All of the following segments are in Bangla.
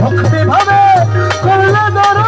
ভক্তি ভাবে করলে ধরো।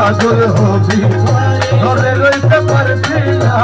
পাগল হবি ঘরে রইতে পারবি না।